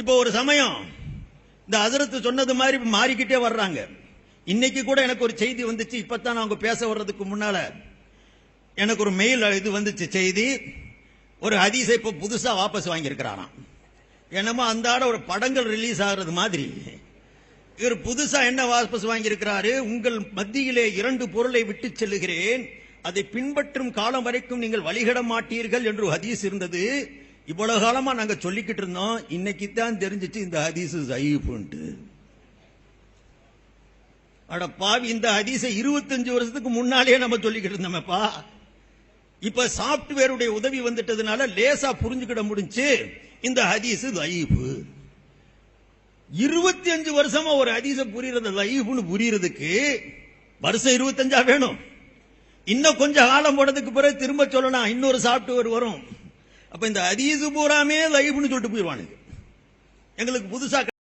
இப்போ ஒரு சமயம் இந்த அதிரத்து சொன்னது மாதிரி மாறிக்கிட்டே வர்றாங்க. இன்னைக்கு கூட எனக்கு ஒரு செய்தி வந்துச்சு. இப்பதான் அவங்க பேச வர்றதுக்கு முன்னால எனக்கு ஒரு மெயில் இது வந்துச்சு. செய்தி ஒரு ஹதீஸை இப்ப புதுசா வாபஸ் வாங்கியிருக்கிறாராம். என்னமோ அந்த ஆட ஒரு படங்கள் ரிலீஸ் ஆகுறது மாதிரி. இவர் புதுசா என்ன வாபஸ் வாங்கியிருக்கிறாரு? உங்கள் மத்தியிலே இரண்டு பொருளை விட்டு செல்லுகிறேன். அதை பின்பற்றும் காலம் வரைக்கும் நீங்கள் வழிகட மாட்டீர்கள் என்று ஒரு ஹதீஸ் இருந்தது. இவ்வளவு காலமா நாங்க சொல்லிக்கிட்டு இருந்தோம். இன்னைக்கு தான் தெரிஞ்சிச்சு இந்த ஹதீஸ் ஜயீஃப்ன்ட்டு அட பாவி இந்த ஹதீஸை இருபத்தஞ்சு வருஷத்துக்கு முன்னாலேயே நம்ம சொல்லிக்கிட்டு இருந்தோமேப்பா. இப்ப சாப்ட்வேருடைய உதவி வந்துட்டதுனால லேசா புரிஞ்சுக்கிட முடிஞ்சு இந்த ஹதீஸ் லைஃபு இருபத்தி அஞ்சு வருஷமா ஒரு ஹதீஸ புரியுறது லைஃப்னு புரியறதுக்கு வருஷம் இருபத்தஞ்சா வேணும். இன்னும் கொஞ்சம் காலம் போனதுக்கு பிறகு திரும்ப சொல்லலாம் இன்னொரு சாப்ட்வேர் வரும். அப்ப இந்த ஹதீஸ் பூராமே லைஃப்னு சொல்லிட்டு போயிடுவானுங்க எங்களுக்கு புதுசா